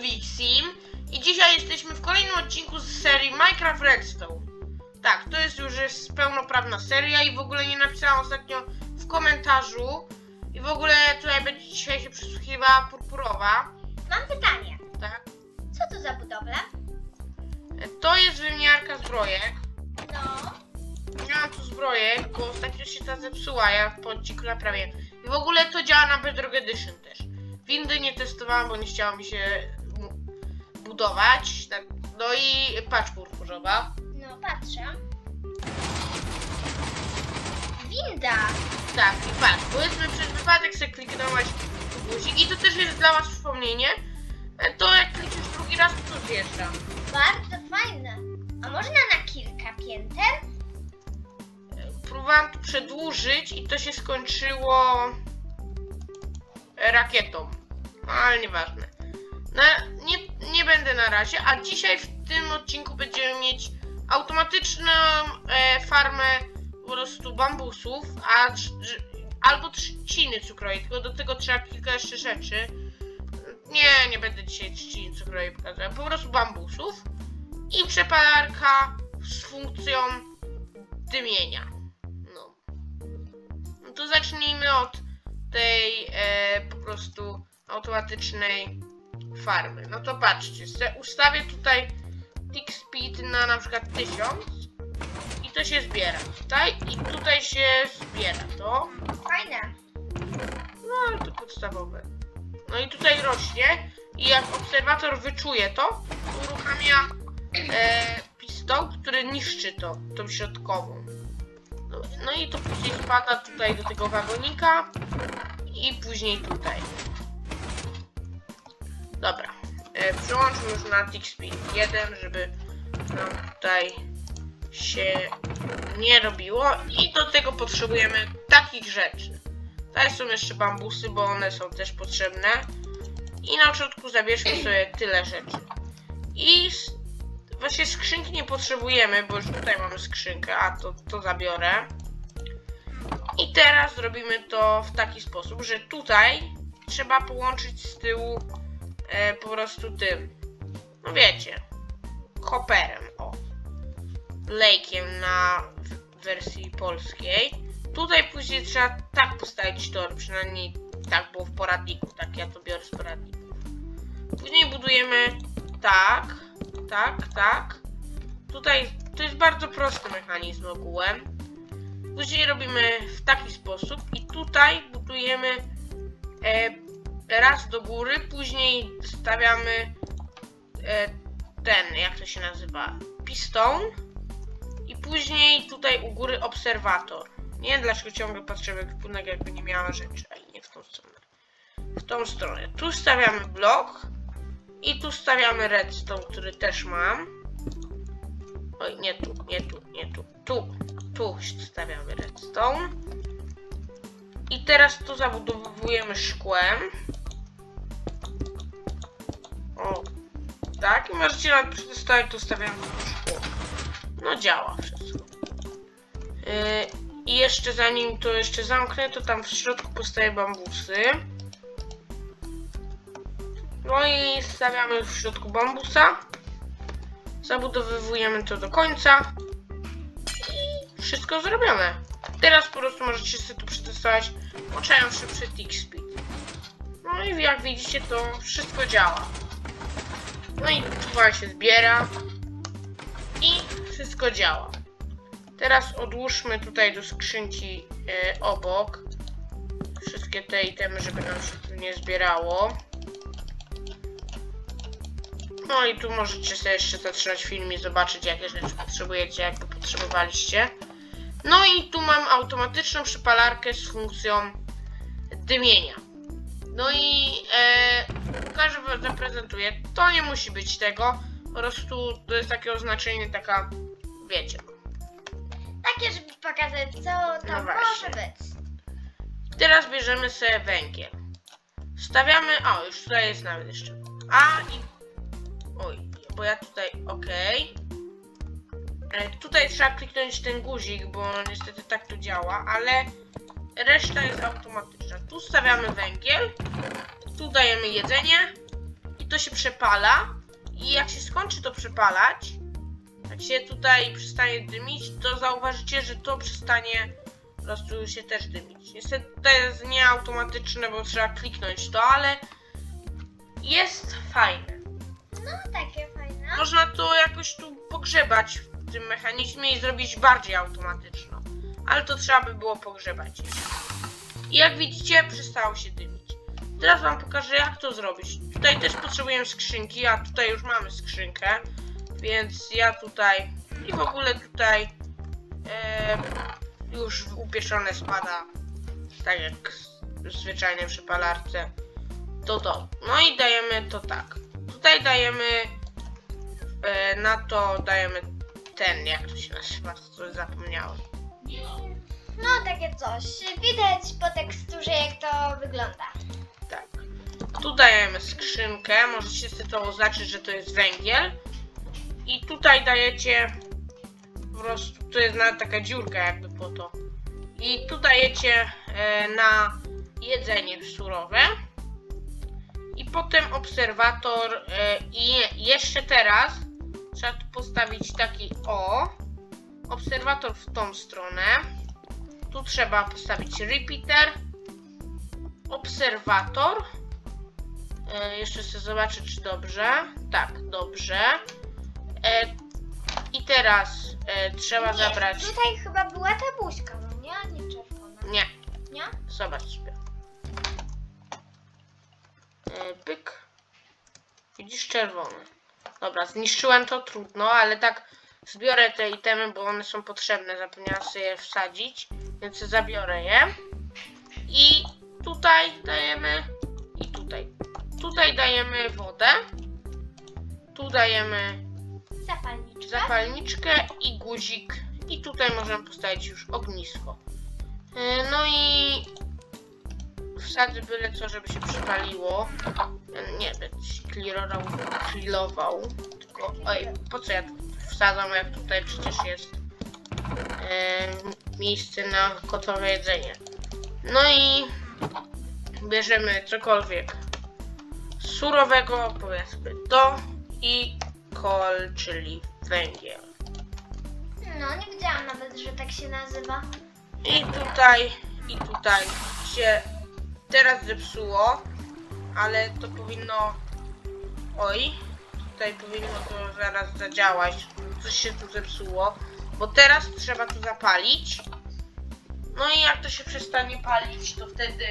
Wixim i dzisiaj jesteśmy w kolejnym odcinku z serii Minecraft Redstone. Tak, to jest już jest pełnoprawna seria i w ogóle nie napisałam ostatnio w komentarzu i w ogóle tutaj będzie dzisiaj się przysłuchiwała purpurowa, Mam pytanie. tak? Co to za budowla? To jest wymiarka zbrojek. No. Miałam tu zbroję, bo ostatnio się ta zepsuła, ja po odcinku naprawię. I w ogóle to działa na Bedrock Edition też. Windy nie testowałam, bo nie chciało mi się budować. Tak. No i patrz purpurowa. No, patrzę. Winda. Tak, i patrz, powiedzmy przez wypadek sobie kliknąłeś w guzik i to też jest dla was wspomnienie. E, To jak klikniesz drugi raz, to zjeżdża. Bardzo fajne. A można na kilka pięter? Próbowałam tu przedłużyć i to się skończyło rakietą. No, ale nieważne. Na, nie, nie będę na razie, a dzisiaj w tym odcinku będziemy mieć automatyczną e, farmę po prostu bambusów, a albo trzciny cukrowej, tylko do tego trzeba kilka jeszcze rzeczy. Nie, nie będę dzisiaj trzciny cukrowej pokazywał, po prostu bambusów i przepalarka z funkcją dymienia. No. no to zacznijmy od tej e, po prostu automatycznej farmy. No to patrzcie, ustawię tutaj tick speed na na przykład 1000 i to się zbiera tutaj i tutaj się zbiera to. Fajne. No ale to podstawowe. No i tutaj rośnie i jak obserwator wyczuje to, uruchamia e, pistol, który niszczy to, tą środkową. No, no i to później spada tutaj do tego wagonika i później tutaj. Dobra. E, przełączmy już na Speed 1, żeby nam tutaj się nie robiło i do tego potrzebujemy takich rzeczy. Tutaj są jeszcze bambusy, bo one są też potrzebne. I na początku zabierzmy sobie tyle rzeczy. I właśnie skrzynki nie potrzebujemy, bo już tutaj mamy skrzynkę, a to, to zabiorę. I teraz zrobimy to w taki sposób, że tutaj trzeba połączyć z tyłu e, po prostu tym. No wiecie, hopperem, o. Lejkiem na wersji polskiej. Tutaj później trzeba tak postawić tor, przynajmniej tak było w poradniku, tak ja to biorę z poradników. Później budujemy tak, tak, tak. Tutaj to jest bardzo prosty mechanizm ogółem. Później robimy w taki sposób i tutaj budujemy e, raz do góry, później stawiamy e, ten, jak to się nazywa, piston i później tutaj u góry obserwator. Nie wiem dlaczego ciągle patrzę w ekwipunek, jakby nie miała rzeczy, a nie w tą stronę. W tą stronę. Tu stawiamy blok i tu stawiamy redstone, który też mam. Oj, nie tu, nie tu, nie tu. Tu, tu stawiamy redstone. I teraz tu zabudowujemy szkłem. Tak. I możecie nawet przetestować, tu stawiamy szkło. No działa wszystko. Yy, I jeszcze zanim to jeszcze zamknę, to tam w środku postawię bambusy. No i stawiamy w środku bambusa. Zabudowywujemy to do końca. I wszystko zrobione. Teraz po prostu możecie sobie tu przetestować, włączając szybszy tick speed. No i jak widzicie, to wszystko działa. No i czuwa się zbiera. I wszystko działa. Teraz odłóżmy tutaj do skrzynki e, obok wszystkie te itemy, żeby nam się tu nie zbierało. No i tu możecie sobie jeszcze zatrzymać film i zobaczyć jakie rzeczy potrzebujecie, jakby potrzebowaliście. No i tu mam automatyczną przypalarkę z funkcją dymienia. No i e, wam, zaprezentuję. To nie musi być tego. Po prostu to jest takie oznaczenie, taka, wiecie, Takie, żeby pokazać, co No tam właśnie. może być. Teraz bierzemy sobie węgiel. Stawiamy. O, już tutaj jest nawet jeszcze. A i. Oj, bo ja tutaj. Okej. E, Tutaj trzeba kliknąć ten guzik, bo niestety tak to działa, ale reszta jest automatyczna. Tu stawiamy węgiel, tu dajemy jedzenie to się przepala i jak się skończy to przepalać, jak się tutaj przestanie dymić, to zauważycie, że to przestanie po prostu się też dymić. Niestety to jest nieautomatyczne, bo trzeba kliknąć to, ale jest fajne. No, takie fajne. Można to jakoś tu pogrzebać w tym mechanizmie i zrobić bardziej automatyczno. Ale to trzeba by było pogrzebać. I jak widzicie, przestało się dymić. Teraz wam pokażę, jak to zrobić. Tutaj też potrzebujemy skrzynki, a tutaj już mamy skrzynkę. Więc ja tutaj i w ogóle tutaj e, już upieczone spada. Tak jak w zwyczajnej przepalarce. To to. No i dajemy to tak. Tutaj dajemy e, na to dajemy ten, jak to się nazywa, co zapomniałem. No, takie coś. Widać po teksturze, jak to wygląda. Tak. Tu dajemy skrzynkę, możecie sobie to oznaczyć, że to jest węgiel. I tutaj dajecie po prostu, jest nawet taka dziurka jakby po to. I tu dajecie e, na jedzenie surowe. I potem obserwator e, i je- jeszcze teraz trzeba tu postawić taki o. Obserwator w tą stronę. Tu trzeba postawić repeater obserwator. E, jeszcze chcę zobaczyć, czy dobrze. Tak, dobrze. E, I teraz e, trzeba Nie, zabrać. Tutaj chyba była ta buźka, no nie? A nie czerwona. Nie, Nie? zobacz sobie. E, pyk. Widzisz czerwony. Dobra, zniszczyłem to, trudno, ale tak zbiorę te itemy, bo one są potrzebne. Zapomniałam sobie je wsadzić, więc zabiorę je. I tutaj dajemy i tutaj. Tutaj dajemy wodę. Tu dajemy Zapalniczka. zapalniczkę i guzik. I tutaj możemy postawić już ognisko. E, No i wsadzę byle co, żeby się przypaliło. E, Nie będę clearował, clearował. Tylko, oj, po co ja tu wsadzam, jak tutaj przecież jest e, miejsce na gotowe jedzenie. No i bierzemy cokolwiek surowego, powiedzmy to i kol, czyli węgiel. No, nie wiedziałam nawet, że tak się nazywa. I tutaj, i tutaj się teraz zepsuło, ale to powinno. Oj, tutaj powinno to zaraz zadziałać. Coś się tu zepsuło, bo teraz trzeba to zapalić. No i jak to się przestanie palić, to wtedy.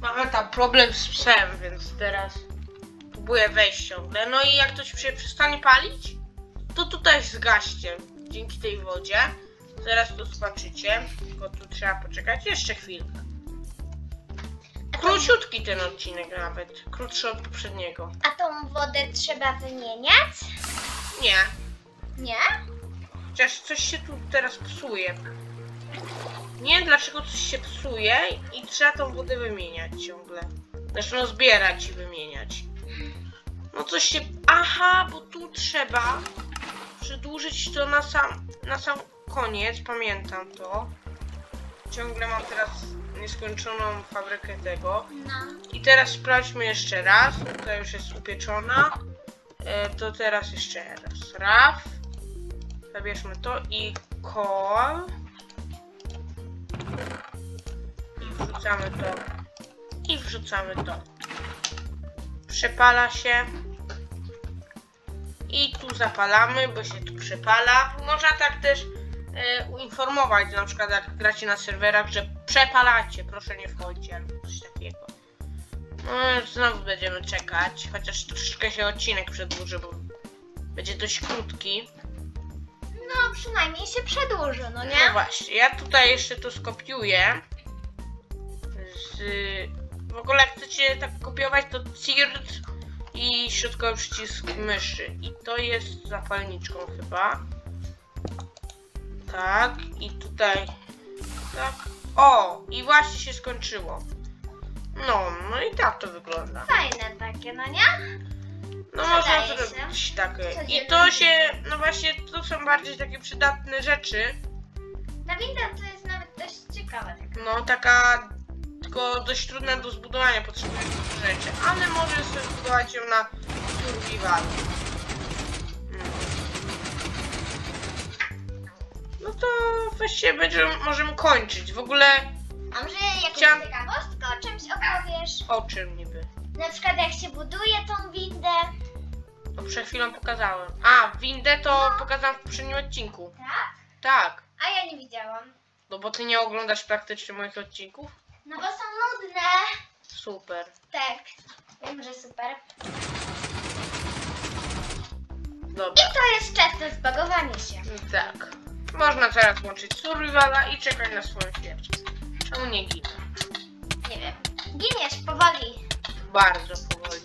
Mamy tam problem z psem, więc teraz próbuję wejść ciągle. No i jak to się przestanie palić, to tutaj zgaście dzięki tej wodzie. Zaraz to zobaczycie, tylko tu trzeba poczekać jeszcze chwilkę. Króciutki ten odcinek nawet, krótszy od poprzedniego. A tą wodę trzeba wymieniać? Nie, Nie? chociaż coś się tu teraz psuje. Nie wiem dlaczego coś się psuje i trzeba tą wodę wymieniać ciągle. Znaczy no zbierać i wymieniać. No coś się... Aha, bo tu trzeba przedłużyć to na sam, na sam koniec, pamiętam to. Ciągle mam teraz nieskończoną fabrykę tego. No. I teraz sprawdźmy jeszcze raz. To już jest upieczona. E, to teraz jeszcze raz. Raf. Zabierzmy to i kol. I wrzucamy to. I wrzucamy to. Przepala się. I tu zapalamy, bo się tu przepala. Można tak też e, uinformować, na przykład jak gracie na serwerach, że przepalacie, proszę nie wchodźcie, albo coś takiego. No, znowu będziemy czekać, chociaż troszeczkę się odcinek przedłuży, bo będzie dość krótki. No, przynajmniej się przedłuży, no No nie? właśnie, ja tutaj jeszcze to skopiuję. Z... W ogóle jak chcecie tak kopiować, to CIRT i środkowy przycisk myszy. I to jest zapalniczką chyba. Tak, i tutaj. Tak. O, i właśnie się skończyło. No, no i tak to wygląda. Fajne takie, no nie? No Przydaje można się. zrobić takie. I to się, no właśnie, to są bardziej takie przydatne rzeczy. Ta winda to jest nawet dość ciekawa taka. No taka tylko dość trudna do zbudowania, potrzebuje dużo rzeczy, ale możesz sobie zbudować ją na survival. Właściwie będziemy, możemy kończyć. W ogóle A może jakąś Chciałam- ciekawostkę o czymś opowiesz? o czym niby? Na przykład jak się buduje tą windę. To przed chwilą pokazałem. A, windę to pokazałem w poprzednim odcinku. Tak? Tak. A ja nie widziałam. No bo ty nie oglądasz praktycznie moich odcinków? No bo są nudne. Super. Tak. Wiem, że super. Dobra. I to jest czas na zbagowanie się. Tak. Można teraz łączyć survivala i czekać na swoją śmierć. Czemu nie ginę? Nie wiem. Giniesz powoli. Bardzo powoli.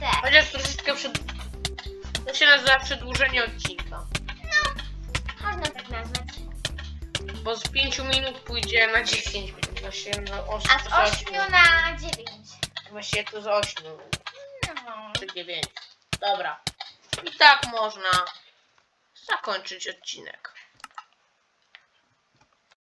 Tak. Chociaż troszeczkę przed... To się nazywa przedłużenie odcinka. Można tak nazwać. Bo z 5 minut pójdzie na 10 minut. Właściwie na 8, A z 8 na 9. Właściwie to z 8 No. czy 9. Dobra. I tak można zakończyć odcinek.